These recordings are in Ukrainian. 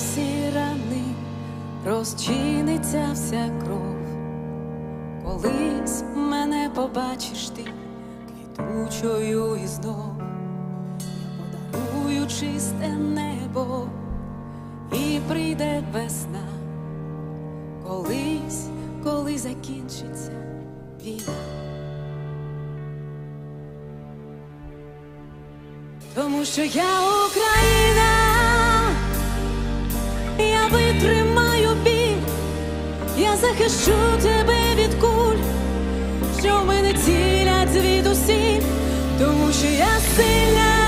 всі рани, розчиниться вся кров. Колись мене побачиш ти квітучою і знов, подарую чисте небо, і прийде весна. Колись, коли закінчиться війна. Тому що я Україна, захищу тебе від куль, що мене цілять звідусіль, тому що я сильна,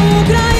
що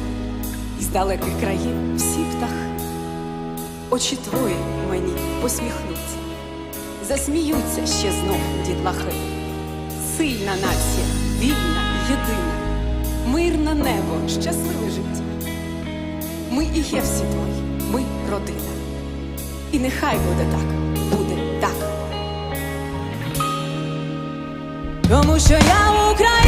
із далеких країв всі птахи. Очі твої мені посміхнуться засміються ще знов дітлахи. Сильна нація, вільна, єдина, мирне небо, щасливе життя. Ми і є всі твої, ми родина. І нехай буде так, буде так. Тому що я Україна,